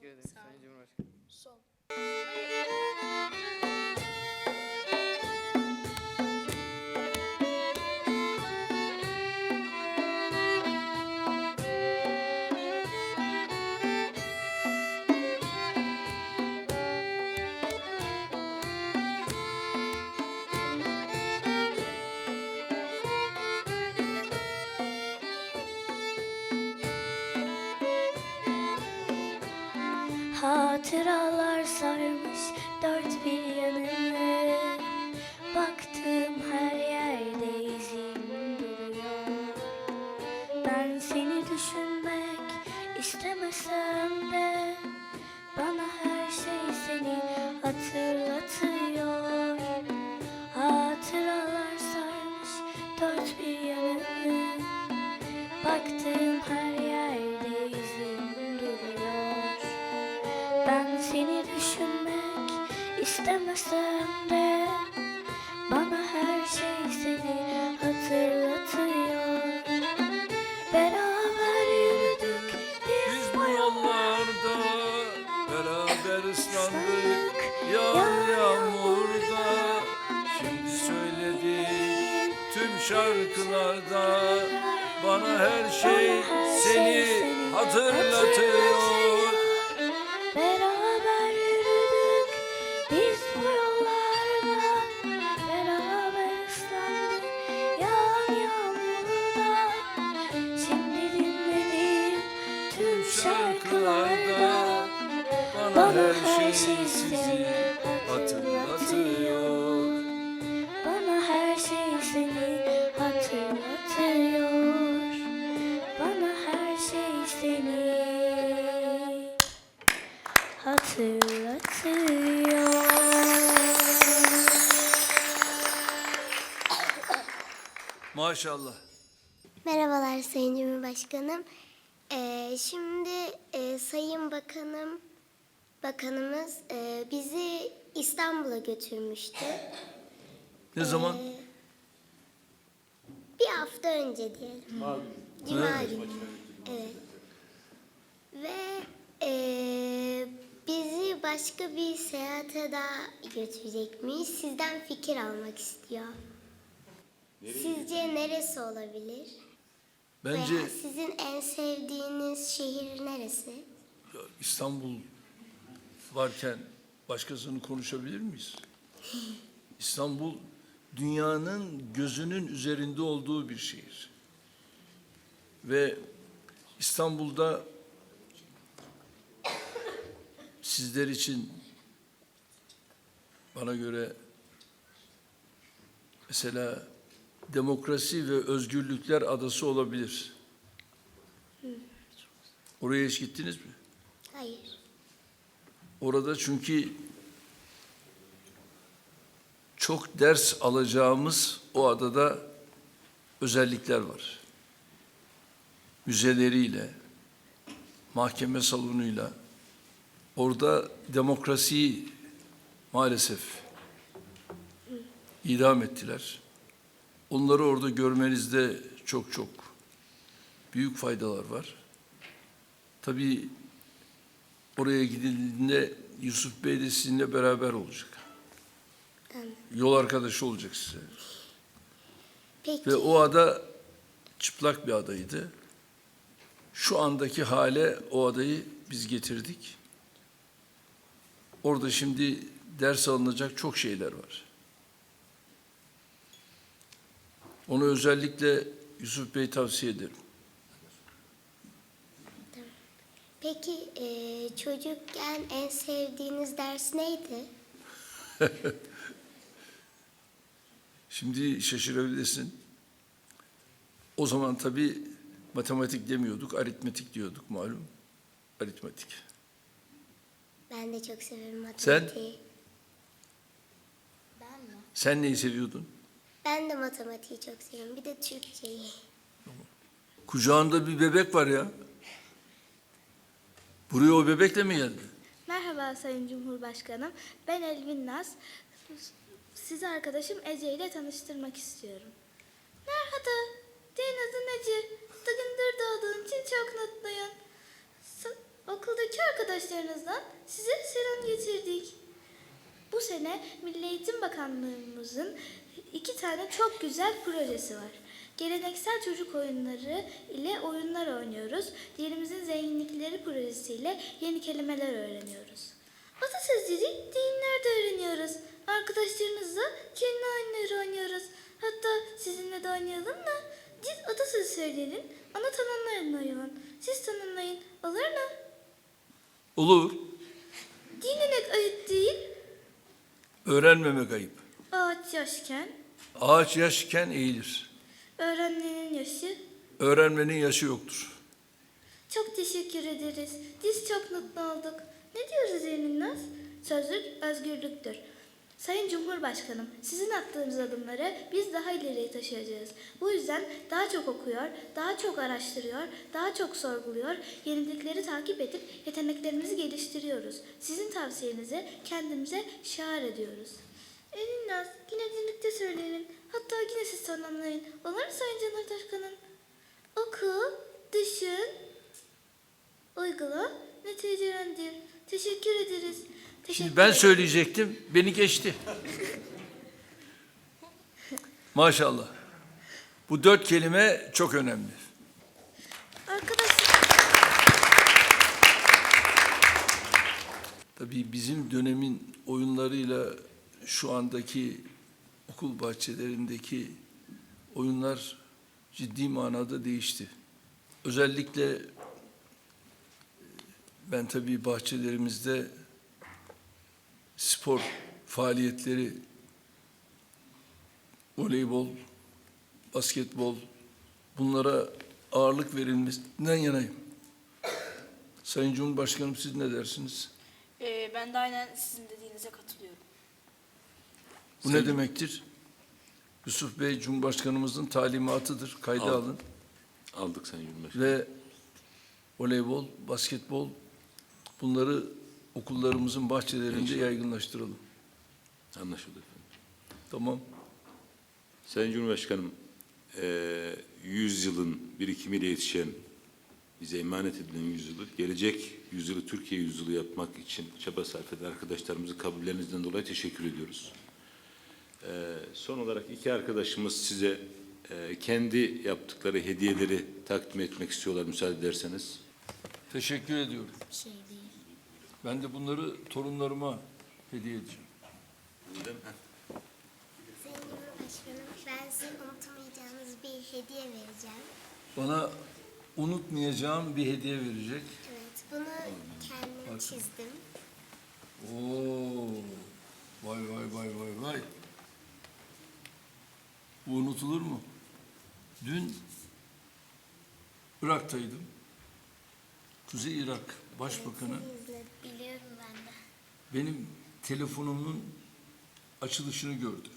Teşekkür ederim Sağ ol. Sayın Cumhurbaşkanım. Sol. Hatıralar ıslandık yağan yağmurda. Şimdi söylediğim tüm şarkılarda bana her şey seni hatırlatıyor Maşallah Merhabalar Sayın Cumhurbaşkanım. Ee, şimdi e, Sayın Bakanım, Bakanımız e, bizi İstanbul'a götürmüştü. Ne zaman? Bir hafta önce diyelim. Cuma günü. Evet. Ve e, bizi başka bir seyahate daha götürecekmiş. Sizden fikir almak istiyor. Sizce neresi olabilir? Bence Veya sizin en sevdiğiniz şehir neresi? İstanbul varken başkasını konuşabilir miyiz? İstanbul dünyanın gözünün üzerinde olduğu bir şehir. Ve İstanbul'da sizler için bana göre mesela demokrasi ve özgürlükler adası olabilir. Oraya hiç gittiniz mi? Hayır. Orada çünkü çok ders alacağımız o adada özellikler var. Müzeleriyle, mahkeme salonuyla orada demokrasiyi maalesef idam ettiler. Onları orada görmenizde çok çok büyük faydalar var. Tabii Oraya gidildiğinde Yusuf Bey de sizinle beraber olacak. Yol arkadaşı olacak size. Peki Ve o ada çıplak bir adaydı. Şu andaki hale o adayı biz getirdik. Orada şimdi ders alınacak çok şeyler var. Onu özellikle Yusuf Bey tavsiye ederim. Peki e, çocukken en sevdiğiniz ders neydi? Şimdi şaşırabilirsin. O zaman tabii matematik demiyorduk, aritmetik diyorduk malum. Aritmetik. Ben de çok severim Sen? matematiği. Ben mi? Sen neyi seviyordun? Ben de matematiği çok seviyorum. Bir de Türkçeyi. Kucağında bir bebek var ya. Buraya o bebekle mi geldi? Merhaba Sayın Cumhurbaşkanım. Ben Elvin Naz. Sizi arkadaşım Ece ile tanıştırmak istiyorum. Merhaba. Senin adın Ece. Bugündür doğduğun için çok mutluyum. S- okuldaki arkadaş arkadaşlarınızdan size selam getirdik. Bu sene Milli Eğitim Bakanlığımızın iki tane çok güzel projesi var. Geleneksel çocuk oyunları ile oyunlar oynuyoruz. Dilimizin zenginlikleri projesiyle yeni kelimeler öğreniyoruz. Atasözleri deyimler de öğreniyoruz. Arkadaşlarınızla kendi oyunları oynuyoruz. Hatta sizinle de oynayalım mı? Biz atasözü söyleyelim. Ana tanımlarını oynayalım. Siz tanımlayın. Olur mu? Olur. Dinlemek ayıp değil. Öğrenmemek ayıp. Ağaç yaşken, Ağaç yaşken eğilir. öğrenmenin yaşı. Öğrenmenin yaşı yoktur. Çok teşekkür ederiz. Biz çok mutlu olduk. Ne diyoruz Eminaz? Sözlük özgürlüktür. Sayın Cumhurbaşkanım, sizin attığınız adımları biz daha ileriye taşıyacağız. Bu yüzden daha çok okuyor, daha çok araştırıyor, daha çok sorguluyor, yenilikleri takip edip yeteneklerimizi geliştiriyoruz. Sizin tavsiyenizi kendimize şiar ediyoruz. Birlikte söyleyelim. Hatta yine siz tanımlayın. Olur mu Sayın Cumhurbaşkanım? Oku, düşün, uygula, neticelendir. Teşekkür ederiz. Teşekkür Şimdi ben söyleyecektim, beni geçti. Maşallah. Bu dört kelime çok önemli. Arkadaşlar, Tabii bizim dönemin oyunlarıyla şu andaki okul bahçelerindeki oyunlar ciddi manada değişti. Özellikle e, ben tabii bahçelerimizde spor faaliyetleri voleybol, basketbol bunlara ağırlık verilmesinden yanayım. Sayın Cumhurbaşkanım siz ne dersiniz? Ee, ben de aynen sizin dediğinize katılıyorum. Bu ne demektir? Yusuf Bey Cumhurbaşkanımızın talimatıdır. Kayda Aldım. alın. Aldık Sayın Cumhurbaşkanı. Ve voleybol, basketbol bunları okullarımızın bahçelerinde yaygınlaştıralım. Anlaşıldı efendim. Tamam. Sayın Cumhurbaşkanım, eee 100 yılın birikimiyle yetişen, bize emanet edilen yüzyılı, gelecek yüzyılı Türkiye yüzyılı yapmak için çaba sarf eden arkadaşlarımızı kabullerinizden dolayı teşekkür ediyoruz. Eee, son olarak iki arkadaşımız size eee, kendi yaptıkları hediyeleri takdim etmek istiyorlar müsaade ederseniz. Teşekkür ediyorum. Şey değil. Ben de bunları torunlarıma hediye edeceğim. Sayın Cumhurbaşkanım ben size unutamayacağınız bir hediye vereceğim. Bana unutmayacağım bir hediye verecek. Evet bunu kendim çizdim. Unutulur mu? Dün Irak'taydım. Kuzey Irak Başbakanı İzledim. Benim telefonumun açılışını gördü.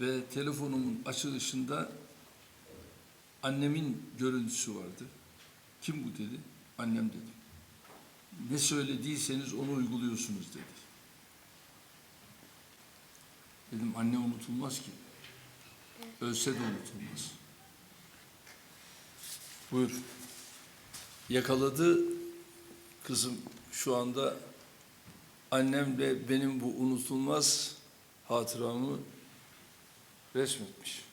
Ve telefonumun açılışında annemin görüntüsü vardı. Kim bu dedi? Annem dedim. Ne söylediyseniz onu uyguluyorsunuz dedi. Dedim anne unutulmaz ki. Ölse de unutulmaz. Buyur. Yakaladı kızım şu anda annemle benim bu unutulmaz hatıramı resmetmiş.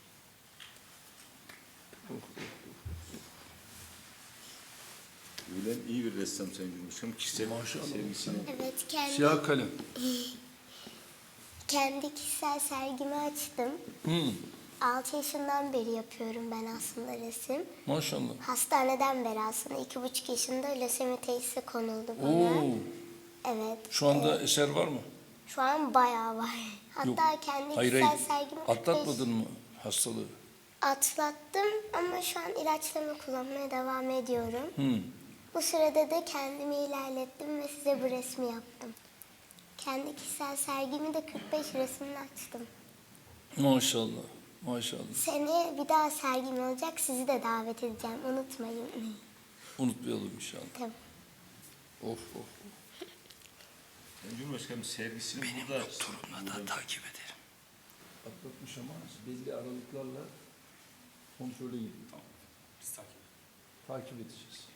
Gülen iyi bir ressam Sayın Cumhurbaşkanım. Kişisel Maşallah. sevgisini Evet kendi, Siyah kalem. kendi kişisel sergimi açtım. Hı, 6 yaşından beri yapıyorum ben aslında resim. maşallah. Hastaneden beri aslında iki buçuk yaşında lösemi teşhisi konuldu bana. Oo, Evet. şu anda eser var mı? Şu an bayağı var. Hatta Yok. kendi Hayır, kişisel hayır. sergimi 45 Atlatmadın mı hastalığı? Atlattım ama şu an ilaçlarımı kullanmaya devam ediyorum. Hı. Bu sürede de kendimi ilerlettim ve size bu resmi yaptım. Kendi kişisel sergimi de 45 resimle açtım. Maşallah, maşallah. Seneye bir daha sergim olacak. Sizi de davet edeceğim. Unutmayın. Unutmayalım inşallah. Tamam. Of of. Cumhurbaşkanım sergisini burada... takip edelim. Atlatmış ama belli aralıklarla kontrole giriyor. Takip edeceğiz.